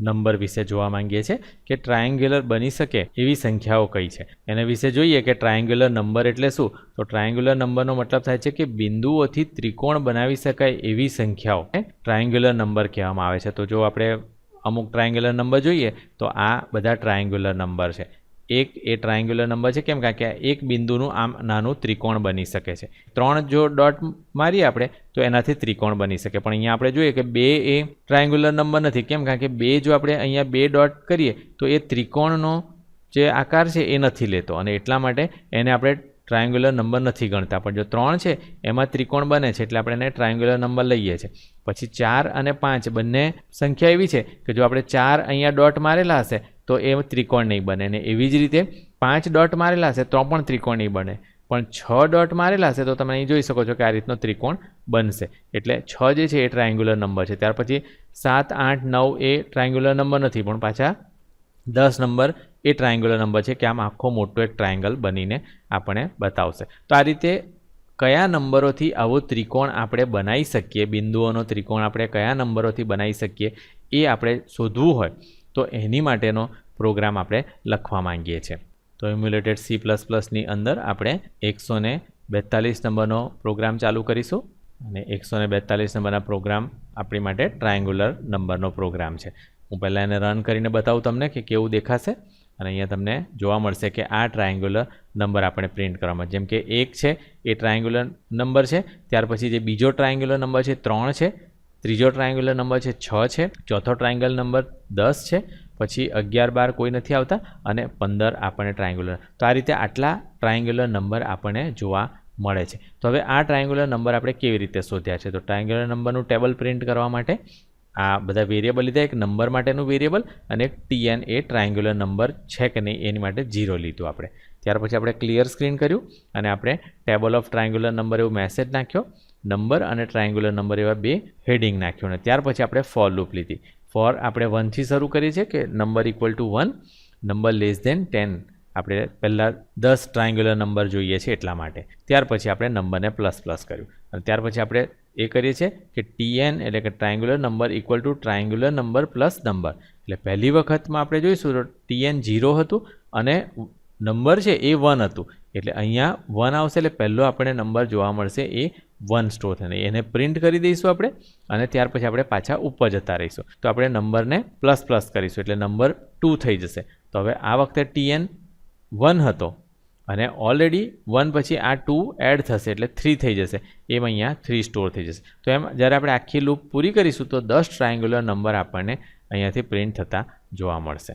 Number વિશે જોવા માંગીએ છીએ કે ટ્રાયેંગ્યુલર બની શકે એવી સંખ્યાઓ કઈ છે? એના વિશે જોઈએ કે ટ્રાયેંગ્યુલર નંબર એટલે શું? તો ટ્રાયેંગ્યુલર નંબરનો મતલબ થાય છે કે બિંદુઓથી ત્રિકોણ બનાવી શકાય એવી સંખ્યાઓ ટ્રાયેંગ્યુલર નંબર કહેવામાં આવે છે. તો જો આપણે અમુક ટ્રાયેંગ્યુલર નંબર જોઈએ તો આ બધા ટ્રાયેંગ્યુલર નંબર છે. એક એ ટ્રાયેંગ્યુલર નંબર છે. કેમ? કારણ કે એક બિંદુનું આમ નાનું ત્રિકોણ બની શકે છે. ત્રણ જો ડોટ મારીએ આપણે, તો એનાથી ત્રિકોણ બની શકે. પણ અહીંયા આપણે જોઈએ કે બે એ ટ્રાયેંગ્યુલર નંબર નથી. કેમ? કારણ કે બે જો આપણે અહીંયા બે ડોટ કરીએ, તો એ ત્રિકોણનો જે આકાર છે, એ નથી લેતો. અને એટલા માટે એને આપણે ટ્રાયેંગ્યુલર નંબર નથી ગણતા. પણ જો ત્રણ છે, એમાં ત્રિકોણ બને છે, એટલે આપણે એને ટ્રાયેંગ્યુલર નંબર લઈએ છીએ પછી ચાર અને પાંચ બંને સંખ્યા એવી છે કે જો આપણે ચાર અહીંયા ડોટ મારેલા હશે તો એ ત્રિકોણ નહીં બને. ને એવી જ રીતે પાંચ ડોટ મારેલા હશે તો પણ ત્રિકોણ નહીં બને. પણ છ ડોટ મારેલા હશે તો તમે અહીં જોઈ શકો છો કે આ રીતનો ત્રિકોણ બનશે. એટલે છ જે છે એ ટ્રાયંગ્યુલર નંબર છે. ત્યાર પછી સાત, આઠ, નવ એ ટ્રાયંગ્યુલર નંબર નથી, પણ પાછા દસ નંબર એ ટ્રાયંગ્યુલર નંબર છે, કે આમ આખો મોટો એક ટ્રાયંગલ બનીને આપણે બતાવશે. તો આ રીતે કયા નંબરોથી આવો ત્રિકોણ આપણે બનાવી શકીએ, બિંદુઓનો ત્રિકોણ આપણે કયા નંબરોથી બનાવી શકીએ, એ આપણે શોધવું હોય. તો એની માટેનો પ્રોગ્રામ આપણે લખવા માંગીએ છીએ. તો ઇમ્યુલેટેડ સી પ્લસ પ્લસની અંદર આપણે એકસો ને બેતાલીસ નંબરનો પ્રોગ્રામ ચાલુ કરીશું અને એકસો ને બેતાલીસ નંબરના પ્રોગ્રામ આપણી માટે ટ્રાયંગ્યુલર નંબરનો પ્રોગ્રામ છે. હું પહેલાં એને રન કરીને બતાવું તમને કે કેવું દેખાશે અને અહીંયા તમને જોવા મળશે કે આ ટ્રાયંગ્યુલર નંબર આપણે પ્રિન્ટ કરવામાં જેમ કે એક છે એ ટ્રાયંગ્યુલર નંબર છે, ત્યાર પછી જે બીજો ટ્રાયંગ્યુલર નંબર છે ત્રણ છે ત્રીજો ટ્રાયેંગ્યુલર નંબર છે છ છે, ચોથો ટ્રાયેંગલ નંબર દસ છે, પછી અગિયાર બાર કોઈ નથી આવતા અને પંદર આપણને ટ્રાયેંગ્યુલર તો આ રીતે આટલા ટ્રાયેંગ્યુલર નંબર આપણને જોવા મળે છે. તો હવે આ ટ્રાયેંગ્યુલર નંબર આપણે કેવી રીતે શોધ્યા છે? તો ટ્રાયેંગ્યુલર નંબરનું ટેબલ પ્રિન્ટ કરવા માટે આ બધા વેરિયેબલ લીધા, એક નંબર માટેનું વેરિયેબલ અને ટીએન એ ટ્રાયેંગ્યુલર નંબર છે કે નહીં એની માટે ઝીરો લીધું આપણે. ત્યાર પછી આપણે ક્લિયર સ્ક્રીન કર્યું અને આપણે ટેબલ ઓફ ટ્રાયેંગ્યુલર નંબર એવું મેસેજ નાખ્યો. નંબર અને ટ્રાયેંગ્યુલર નંબર એવા બે હેડિંગ નાખ્યું અને ત્યાર પછી આપણે ફોર લૂપ લીધી. ફોર આપણે વનથી શરૂ કરીએ છીએ કે number equal to one number less than ten આપણે પહેલાં દસ ટ્રાયેંગ્યુલર નંબર જોઈએ છે એટલા માટે. ત્યાર પછી આપણે નંબરને પ્લસ પ્લસ કર્યું. અને ત્યાર પછી આપણે એ કરીએ છીએ કે ટીએન એટલે કે triangular number equal to triangular number plus number. એટલે પહેલી વખતમાં આપણે જોઈશું તો ટીએન ઝીરો હતું અને નંબર છે એ વન હતું. એટલે અહીંયા વન આવશે એટલે પહેલો આપણે નંબર જોવા મળશે એ વન સ્ટોર થઈને એને પ્રિન્ટ કરી દઈશું આપણે અને ત્યાર પછી આપણે પાછા ઉપર જતા રહીશું. તો આપણે નંબરને પ્લસ પ્લસ કરીશું એટલે નંબર ટુ થઈ જશે. તો હવે આ વખતે ટીએન વન હતો અને ઓલરેડી વન પછી આ ટુ એડ થશે એટલે થ્રી થઈ જશે. એમ અહીંયા થ્રી સ્ટોર થઈ જશે. તો એમ જ્યારે આપણે આખી લૂપ પૂરી કરીશું તો દસ ટ્રાયંગ્યુલર નંબર આપણને અહીંયાથી પ્રિન્ટ થતા જોવા મળશે.